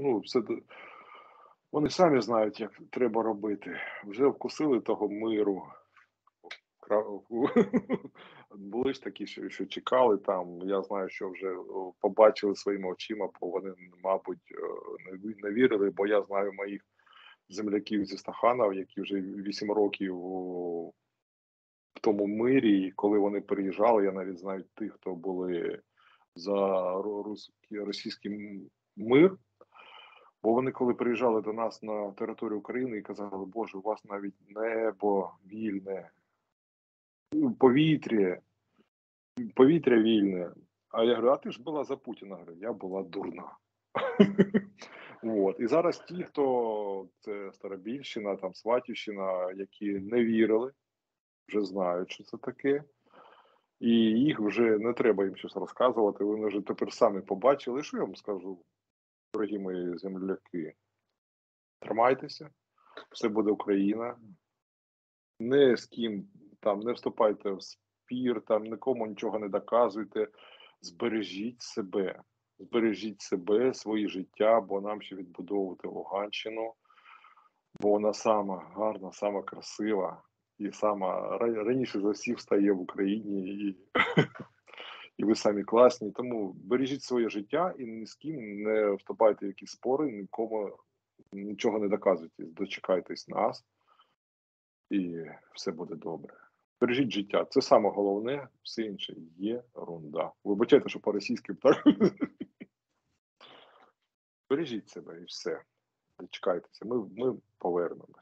Ну, все вони самі знають, як треба робити. Вже вкусили того миру. Були ж такі, що, що чекали там. Я знаю, що вже побачили своїми очима, бо вони, мабуть, не вірили, бо я знаю моїх земляків зі Стаханов, які вже 8 років в тому мирі, і коли вони приїжджали, я навіть знаю тих, хто були за російський мир. Бо вони, коли приїжджали до нас на територію України і казали, Боже, у вас навіть небо вільне, повітря, повітря вільне. А я говорю, а ти ж була за Путіна? Говорю, я була дурна. І зараз ті, хто це Старобільщина, там Сватівщина, які не вірили, вже знають, що це таке. І їх вже не треба їм щось розказувати. Вони вже тепер самі побачили. Що я вам скажу, дорогі мої земляки? Тримайтеся, все буде Україна. Не з ким там не вступайте в спір, там нікому нічого не доказуйте. Збережіть себе, збережіть себе, своє життя, бо нам ще відбудовувати Луганщину, бо вона сама гарна, сама красива і сама раніше за всіх стає в Україні, і, і ви самі класні. Тому бережіть своє життя і ні з ким не вступайте в якісь спори, нікому нічого не доказуйте. Дочекайтесь нас, і все буде добре. Бережіть життя. Це саме головне, все інше є ерунда. Вибачайте, що по-російськи так. Бережіть себе і все. Дочекайтеся. Ми, ми повернемось.